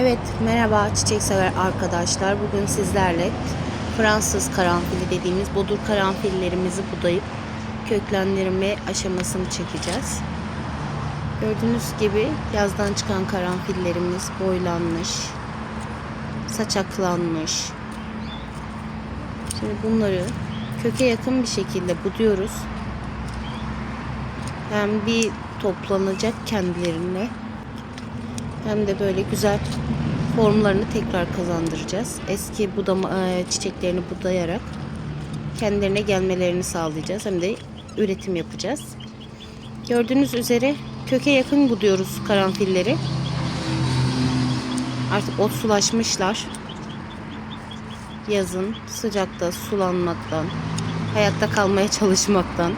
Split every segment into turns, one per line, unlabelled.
Evet, merhaba çiçek sever arkadaşlar. Bugün sizlerle Fransız karanfili dediğimiz bodur karanfillerimizi budayıp köklendirme aşamasını çekeceğiz. Gördüğünüz gibi yazdan çıkan karanfillerimiz boylanmış, saçaklanmış. Şimdi bunları köke yakın bir şekilde buduyoruz. Hem bir toplanacak kendilerine hem de böyle güzel formlarını tekrar kazandıracağız. Eski budama e, çiçeklerini budayarak kendilerine gelmelerini sağlayacağız. Hem de üretim yapacağız. Gördüğünüz üzere köke yakın buduyoruz karanfilleri. Artık otsulaşmışlar. Yazın sıcakta sulanmaktan, hayatta kalmaya çalışmaktan.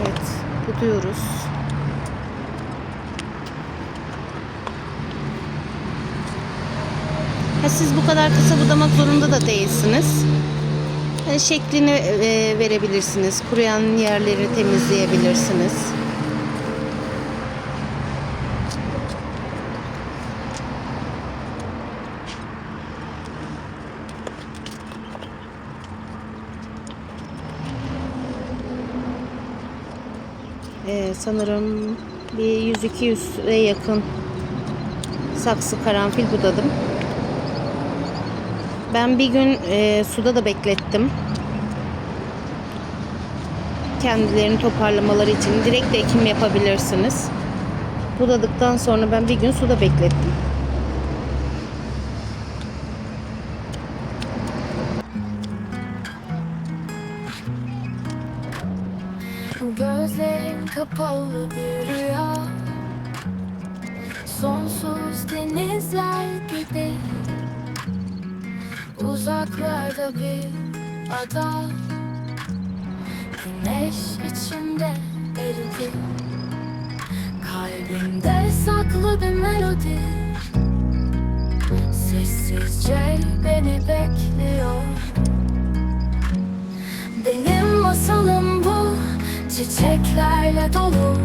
Evet, buduyoruz. Ha, siz bu kadar kısa budamak zorunda da değilsiniz. Yani şeklini e, verebilirsiniz. Kuruyan yerleri temizleyebilirsiniz. Ee, sanırım bir 100-200'e yakın saksı karanfil budadım. Ben bir gün e, suda da beklettim. Kendilerini toparlamaları için direkt de ekim yapabilirsiniz. Budadıktan sonra ben bir gün suda beklettim.
Gözlerim kapalı bir rüya Sonsuz denizler gibi Uzaklarda bir ada. Güneş içinde eridi. Kalbimde saklı bir melodi. Sessizce beni bekliyor. Benim masalım bu. Çiçeklerle dolu.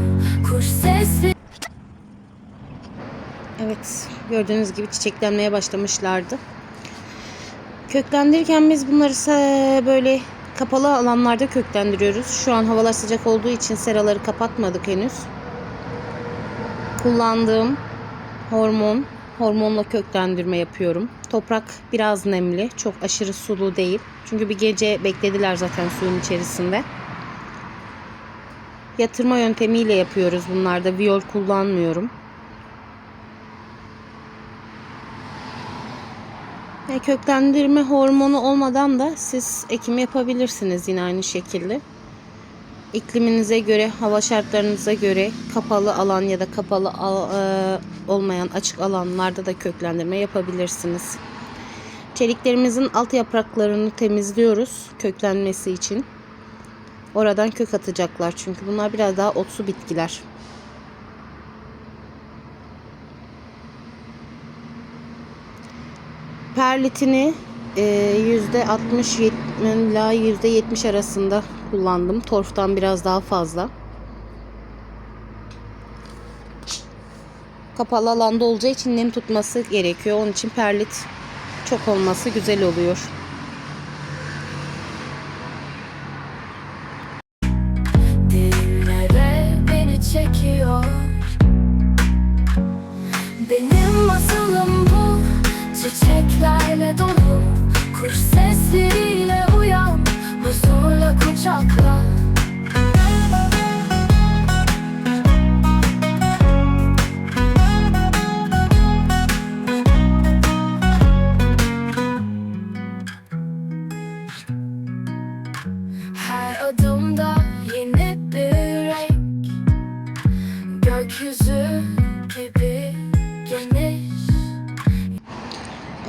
Kuş sesi.
Evet, gördüğünüz gibi çiçeklenmeye başlamışlardı. Köklendirirken biz bunları böyle kapalı alanlarda köklendiriyoruz. Şu an havalar sıcak olduğu için seraları kapatmadık henüz. Kullandığım hormon, hormonla köklendirme yapıyorum. Toprak biraz nemli, çok aşırı sulu değil. Çünkü bir gece beklediler zaten suyun içerisinde. Yatırma yöntemiyle yapıyoruz bunlarda. Viyol kullanmıyorum. Köklendirme hormonu olmadan da siz ekim yapabilirsiniz yine aynı şekilde. İkliminize göre, hava şartlarınıza göre kapalı alan ya da kapalı al- e, olmayan açık alanlarda da köklendirme yapabilirsiniz. Çeliklerimizin alt yapraklarını temizliyoruz köklenmesi için. Oradan kök atacaklar çünkü bunlar biraz daha otsu bitkiler. Perlitini e, %60 ila %70 arasında kullandım. Torftan biraz daha fazla. Kapalı alanda olacağı için nem tutması gerekiyor. Onun için perlit çok olması güzel oluyor.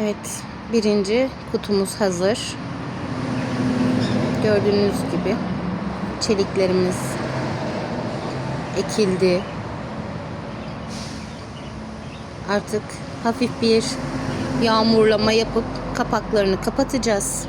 Evet, birinci kutumuz hazır. Gördüğünüz gibi çeliklerimiz ekildi. Artık hafif bir yağmurlama yapıp kapaklarını kapatacağız.